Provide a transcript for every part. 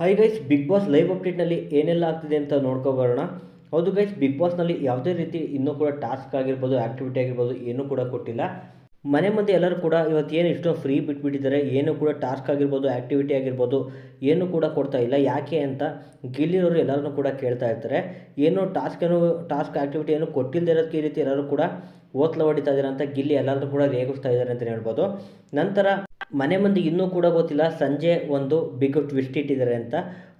Hi guys Big Boss live ಅಪ್ಡೇಟ್ನಲ್ಲಿ ಏನೆಲ್ಲ ಆಗ್ತಿದೆ ಅಂತ ನೋಡ್ಕೊಬರೋಣ ಹೌದು ಗೈಸ್ ಬಿಗ್ ಬಾಸ್ನಲ್ಲಿ ಯಾವುದೇ ರೀತಿ ಇನ್ನೂ ಕೂಡ ಟಾಸ್ಕ್ ಆಗಿರ್ಬೋದು ಆ್ಯಕ್ಟಿವಿಟಿ ಆಗಿರ್ಬೋದು ಏನೂ ಕೂಡ ಕೊಟ್ಟಿಲ್ಲ. ಮನೆ ಮಂದಿ ಎಲ್ಲರೂ ಕೂಡ ಇವತ್ತು ಏನು ಇಷ್ಟೋ ಫ್ರೀ ಬಿಟ್ಬಿಟ್ಟಿದ್ದಾರೆ, ಏನು ಕೂಡ ಟಾಸ್ಕ್ ಆಗಿರ್ಬೋದು ಆ್ಯಕ್ಟಿವಿಟಿ ಆಗಿರ್ಬೋದು ಏನು ಕೂಡ ಕೊಡ್ತಾ ಇಲ್ಲ. ಯಾಕೆ ಅಂತ ಗಿಲ್ಲಿರೋರು ಎಲ್ಲರನ್ನೂ ಕೂಡ ಕೇಳ್ತಾ ಇರ್ತಾರೆ. ಏನು ಟಾಸ್ಕ್ ಏನು ಟಾಸ್ಕ್ ಆ್ಯಕ್ಟಿವಿಟಿ ಏನು ಕೊಟ್ಟಿಲ್ಲದೆ ಇರೋದಕ್ಕೆ ಈ ರೀತಿ ಎಲ್ಲರೂ ಕೂಡ ಓತ್ಲ ಹೊಡಿತಾ ಇದ್ದಾರೆ ಅಂತ ಗಿಲ್ಲಿ ಎಲ್ಲರೂ ಕೂಡ ರೇಗಿಸ್ತಾ ಇದ್ದಾರೆ ಅಂತಲೇ ಹೇಳ್ಬೋದು. ನಂತರ ಮನೆ ಮಂದಿಗೆ ಇನ್ನೂ ಕೂಡ ಗೊತ್ತಿಲ್ಲ. ಸಂಜೆ ಒಂದು ಬಿಗ್ ಟ್ವಿಸ್ಟ್ ಇಟ್ಟಿದ್ದಾರೆ ಅಂತ.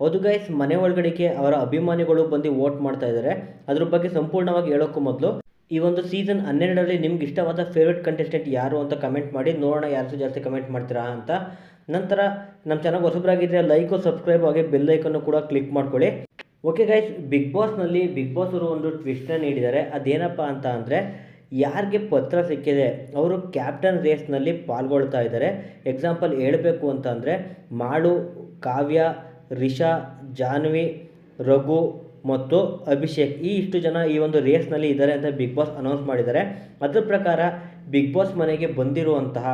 ಅದು ಗೈಸ್ ಮನೆ ಒಳಗಡೆಗೆ ಅವರ ಅಭಿಮಾನಿಗಳು ಬಂದು ವೋಟ್ ಮಾಡ್ತಾ ಇದ್ದಾರೆ. ಅದ್ರ ಬಗ್ಗೆ ಸಂಪೂರ್ಣವಾಗಿ ಹೇಳೋಕ್ಕೂ ಮೊದಲು. ಈ ಒಂದು ಸೀಸನ್ ಹನ್ನೆರಡರಲ್ಲಿ ನಿಮ್ಗೆ ಇಷ್ಟವಾದ ಫೇವ್ರೆಟ್ ಕಂಟೆಸ್ಟೆಂಟ್ ಯಾರು ಅಂತ ಕಮೆಂಟ್ ಮಾಡಿ, ನೋಡೋಣ ಯಾರು ಜಾಸ್ತಿ ಕಮೆಂಟ್ ಮಾಡ್ತೀರಾ ಅಂತ. ನಂತರ ನಮ್ಮ ಚಾನಲ್ ಹೊಸಬ್ರಾಗಿದ್ರೆ ಲೈಕು ಸಬ್ಸ್ಕ್ರೈಬ್ ಆಗಿ ಬೆಲ್ ಲೈಕನ್ನು ಕೂಡ ಕ್ಲಿಕ್ ಮಾಡ್ಕೊಳ್ಳಿ. ಓಕೆ ಗೈಸ್ ಬಿಗ್ ಬಾಸ್ನಲ್ಲಿ ಬಿಗ್ ಬಾಸ್ ಅವರು ಒಂದು ಟ್ವಿಸ್ಟನ್ನು ನೀಡಿದ್ದಾರೆ. ಅದೇನಪ್ಪ ಅಂತ ಅಂದರೆ ಯಾರಿಗೆ ಪತ್ರ ಸಿಕ್ಕಿದೆ, ಅವರು ಕ್ಯಾಪ್ಟನ್ ರೇಸ್ನಲ್ಲಿ ಪಾಲ್ಗೊಳ್ತಾ ಇದ್ದಾರೆ. ಎಕ್ಸಾಂಪಲ್ ಹೇಳಬೇಕು ಅಂತಂದರೆ ಮಾಳು ಕಾವ್ಯ, ರಿಷಾ, ಜಾನ್ವಿ, ರಘು ಮತ್ತು ಅಭಿಷೇಕ್ ಈ ಇಷ್ಟು ಜನ ಈ ಒಂದು ರೇಸ್ನಲ್ಲಿ ಇದ್ದಾರೆ ಅಂತ ಬಿಗ್ ಬಾಸ್ ಅನೌನ್ಸ್ ಮಾಡಿದ್ದಾರೆ. ಅದರ ಪ್ರಕಾರ ಬಿಗ್ ಬಾಸ್ ಮನೆಗೆ ಬಂದಿರುವಂತಹ,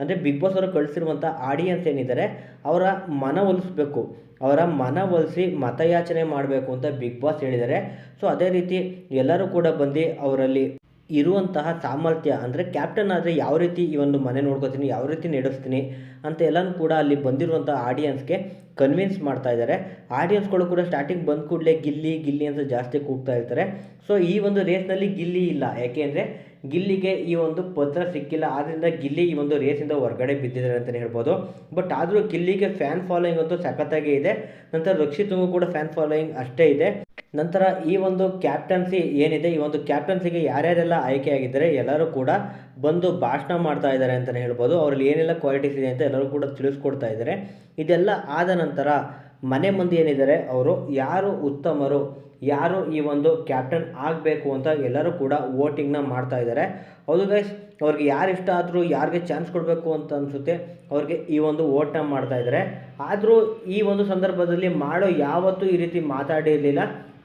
ಅಂದರೆ ಬಿಗ್ ಬಾಸ್ ಅವರು ಕಳಿಸಿರುವಂಥ ಆಡಿಯನ್ಸ್ ಏನಿದ್ದಾರೆ, ಅವರ ಮನವೊಲಿಸ್ಬೇಕು ಅವರ ಮನವೊಲಿಸಿ ಮತಯಾಚನೆ ಮಾಡಬೇಕು ಅಂತ ಬಿಗ್ ಬಾಸ್ ಹೇಳಿದ್ದಾರೆ. ಸೊ ಅದೇ ರೀತಿ ಎಲ್ಲರೂ ಕೂಡ ಬಂದು ಅವರಲ್ಲಿ ಇರುವಂತಹ ಸಾಮರ್ಥ್ಯ ಅಂದರೆ ಕ್ಯಾಪ್ಟನ್ ಆದರೆ ಯಾವ ರೀತಿ ಈ ಒಂದು ಮನೆ ನೋಡ್ಕೋತೀನಿ, ಯಾವ ರೀತಿ ನಡೆಸ್ತೀನಿ ಅಂತ ಎಲ್ಲನೂ ಕೂಡ ಅಲ್ಲಿ ಬಂದಿರುವಂಥ ಆಡಿಯನ್ಸ್ಗೆ ಕನ್ವಿನ್ಸ್ ಮಾಡ್ತಾ ಇದ್ದಾರೆ. ಆಡಿಯನ್ಸ್ಗಳು ಕೂಡ ಸ್ಟಾರ್ಟಿಂಗ್ ಬಂದ ಕೂಡಲೇ ಗಿಲ್ಲಿ ಗಿಲ್ಲಿ ಅಂತ ಜಾಸ್ತಿ ಕೂಗ್ತಾ ಇರ್ತಾರೆ. ಸೊ ಈ ಒಂದು ರೇಸ್ನಲ್ಲಿ ಗಿಲ್ಲಿ ಇಲ್ಲ. ಯಾಕೆಂದರೆ ಗಿಲ್ಲಿಗೆ ಈ ಒಂದು ಪತ್ರ ಸಿಕ್ಕಿಲ್ಲ. ಆದ್ದರಿಂದ ಗಿಲ್ಲಿ ಈ ಒಂದು ರೇಸಿಂದ ಹೊರಗಡೆ ಬಿದ್ದಿದ್ದಾರೆ ಅಂತಲೇ ಹೇಳ್ಬೋದು. ಬಟ್ ಆದರೂ ಗಿಲ್ಲಿಗೆ ಫ್ಯಾನ್ ಫಾಲೋಯಿಂಗ್ ಅಂತೂ ಸಖತ್ತಾಗೇ ಇದೆ. ನಂತರ ರಕ್ಷಿತ್ಗೂ ಕೂಡ ಫ್ಯಾನ್ ಫಾಲೋಯಿಂಗ್ ಅಷ್ಟೇ ಇದೆ. ನಂತರ ಈ ಒಂದು ಕ್ಯಾಪ್ಟನ್ಸಿ ಏನಿದೆ, ಈ ಒಂದು ಕ್ಯಾಪ್ಟನ್ಸಿಗೆ ಯಾರ್ಯಾರೆಲ್ಲ ಆಯ್ಕೆಯಾಗಿದ್ದಾರೆ ಎಲ್ಲರೂ ಕೂಡ ಬಂದು ಭಾಷಣ ಮಾಡ್ತಾ ಇದ್ದಾರೆ ಅಂತಲೇ ಹೇಳ್ಬೋದು. ಅವರಲ್ಲಿ ಏನೆಲ್ಲ ಕ್ವಾಲಿಟೀಸ್ ಇದೆ ಅಂತ ಎಲ್ಲರೂ ಕೂಡ ತಿಳಿಸ್ಕೊಡ್ತಾ ಇದ್ದಾರೆ. ಇದೆಲ್ಲ ಆದ ನಂತರ ಮನೆ ಮಂದಿ ಏನಿದ್ದಾರೆ, ಅವರು ಯಾರು ಉತ್ತಮರು, ಯಾರು ಈ ಒಂದು ಕ್ಯಾಪ್ಟನ್ ಆಗಬೇಕು ಅಂತ ಎಲ್ಲರೂ ಕೂಡ ವೋಟಿಂಗ್ನ ಮಾಡ್ತಾ ಇದ್ದಾರೆ. ಹೌದು ಗೈಸ್ ಅವ್ರಿಗೆ ಯಾರು ಇಷ್ಟ ಆದರೂ, ಯಾರಿಗೆ ಚಾನ್ಸ್ ಕೊಡಬೇಕು ಅಂತ ಅನಿಸುತ್ತೆ, ಅವ್ರಿಗೆ ಈ ಒಂದು ವೋಟ್ನ ಮಾಡ್ತಾ ಇದ್ದಾರೆ. ಆದರೂ ಈ ಒಂದು ಸಂದರ್ಭದಲ್ಲಿ ಮಾಡೋ ಯಾವತ್ತೂ ಈ ರೀತಿ ಮಾತಾಡಿರಲಿಲ್ಲ.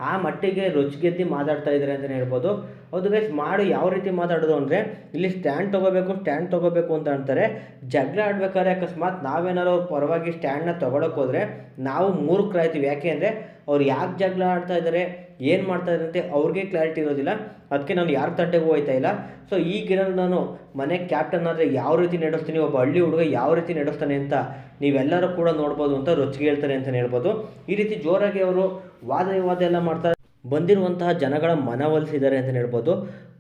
ಆ ಮಟ್ಟಿಗೆ ರುಚಿಗೆದ್ದಿ ಮಾತಾಡ್ತಾ ಇದ್ದಾರೆ ಅಂತಲೇ ಹೇಳ್ಬೋದು. ಹೌದು ಗೈಸ್ ಮಾಡು ಯಾವ ರೀತಿ ಮಾತಾಡೋದು ಅಂದರೆ, ಇಲ್ಲಿ ಸ್ಟ್ಯಾಂಡ್ ತೊಗೋಬೇಕು ಸ್ಟ್ಯಾಂಡ್ ತೊಗೋಬೇಕು ಅಂತ ಅಂತಾರೆ. ಜಗಳ ಆಡ್ಬೇಕಾದ್ರೆ ಅಕಸ್ಮಾತ್ ನಾವೇನಾದ್ರು ಅವ್ರ ಪರವಾಗಿ ಸ್ಟ್ಯಾಂಡ್ನ ತೊಗೊಳಕ್ಕೆ ಹೋದರೆ ನಾವು ಮೂರ್ಖರಾಯ್ತೀವಿ ಯಾಕೆ ಅಂದರೆ, ಅವ್ರು ಯಾಕೆ ಜಗಳ ಆಡ್ತಾ ಇದ್ದಾರೆ ಏನು ಮಾಡ್ತಾ ಅಂತ ಅವ್ರಿಗೆ ಕ್ಲಾರಿಟಿ ಇರೋದಿಲ್ಲ. ಅದಕ್ಕೆ ನಾನು ಯಾರ ತಂಟೆಗೂ ಹೋಯ್ತಾ ಇಲ್ಲ. ಸೊ ಈಗಿರೋದು ನಾನು ಮನೆ ಕ್ಯಾಪ್ಟನ್ ಆದರೆ ಯಾವ ರೀತಿ ನಡೆಸ್ತೀನಿ, ಒಬ್ಬ ಹಳ್ಳಿ ಹುಡುಗ ಯಾವ ರೀತಿ ನಡೆಸ್ತಾನೆ ಅಂತ ನೀವೆಲ್ಲರೂ ಕೂಡ ನೋಡ್ಬೋದು ಅಂತ ರೊಚ್ಚಿಗೆ ಹೇಳ್ತಾರೆ ಅಂತಲೇ ಹೇಳ್ಬೋದು. ಈ ರೀತಿ ಜೋರಾಗಿ ಅವರು ವಾದ ವಿವಾದ ಎಲ್ಲ ಮಾಡ್ತಾರೆ ಬಂದಿರುವಂತಹ ಜನಗಳ ಮನವೊಲಿಸಿದ್ದಾರೆ ಅಂತ ಹೇಳ್ಬೋದು.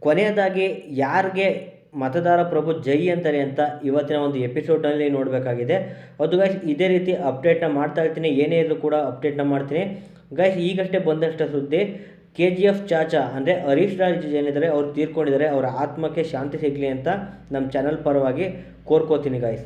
ಕೊನೆಯದಾಗಿ ಯಾರಿಗೆ ಮತದಾರ ಪ್ರಭು ಜೈ ಅಂತಾರೆ ಅಂತ ಇವತ್ತಿನ ಒಂದು ಎಪಿಸೋಡ್ನಲ್ಲಿ ನೋಡಬೇಕಾಗಿದೆ. ಅದು ಗೈಸ್ ಇದೇ ರೀತಿ ಅಪ್ಡೇಟ್ನ ಮಾಡ್ತಾ ಇರ್ತೀನಿ. ಏನೇ ಇದ್ರೂ ಕೂಡ ಅಪ್ಡೇಟ್ನ ಮಾಡ್ತೀನಿ. ಗೈಸ್ ಈಗಷ್ಟೇ ಬಂದಷ್ಟು ಸುದ್ದಿ ಕೆ ಜಿ ಎಫ್ ಚಾಚಾ ಅಂದರೆ ಹರೀಶ್ ರಾಜ್ ಏನಿದ್ದಾರೆ ಅವ್ರು ತೀರ್ಕೊಂಡಿದ್ದಾರೆ. ಅವರ ಆತ್ಮಕ್ಕೆ ಶಾಂತಿ ಸಿಗಲಿ ಅಂತ ನಮ್ಮ ಚಾನಲ್ ಪರವಾಗಿ ಕೋರ್ಕೋತೀನಿ ಗೈಸ್